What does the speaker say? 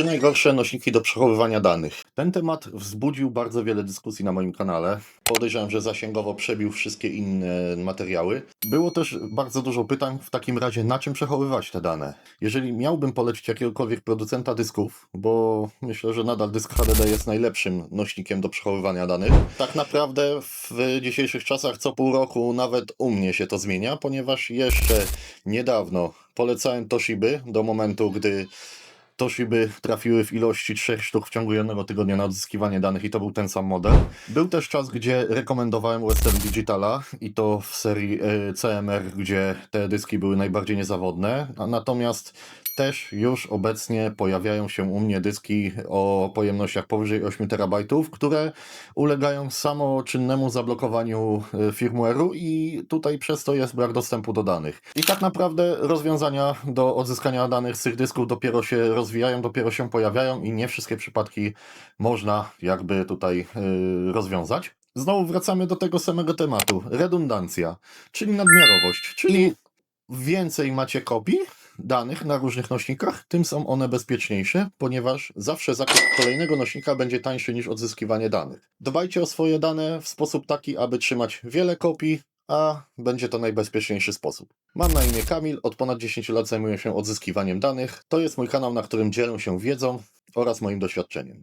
Trzy najgorsze nośniki do przechowywania danych. Ten temat wzbudził bardzo wiele dyskusji na moim kanale. Podejrzewam, że zasięgowo przebił wszystkie inne materiały. Było też bardzo dużo pytań w takim razie, na czym przechowywać te dane. Jeżeli miałbym polecić jakiegokolwiek producenta dysków, bo myślę, że nadal dysk HDD jest najlepszym nośnikiem do przechowywania danych, tak naprawdę w dzisiejszych czasach co pół roku nawet u mnie się to zmienia, ponieważ jeszcze niedawno polecałem Toshiby do momentu, gdy Toshiby trafiły w ilości trzech sztuk w ciągu jednego tygodnia na odzyskiwanie danych i to był ten sam model. Był też czas, gdzie rekomendowałem Western Digitala i to w serii e, CMR, gdzie te dyski były najbardziej niezawodne, natomiast też już obecnie pojawiają się u mnie dyski o pojemnościach powyżej 8 terabajtów, które ulegają samoczynnemu zablokowaniu e, firmware'u i tutaj przez to jest brak dostępu do danych. I tak naprawdę rozwiązania do odzyskania danych z tych dysków dopiero się rozwijają, dopiero się pojawiają i nie wszystkie przypadki można jakby tutaj e, rozwiązać. Znowu wracamy do tego samego tematu. Redundancja, czyli nadmiarowość, czyli więcej macie kopii danych na różnych nośnikach, tym są one bezpieczniejsze, ponieważ zawsze zakup kolejnego nośnika będzie tańszy niż odzyskiwanie danych. Dbajcie o swoje dane w sposób taki, aby trzymać wiele kopii, a będzie to najbezpieczniejszy sposób. Mam na imię Kamil, od ponad 10 lat zajmuję się odzyskiwaniem danych. To jest mój kanał, na którym dzielę się wiedzą oraz moim doświadczeniem.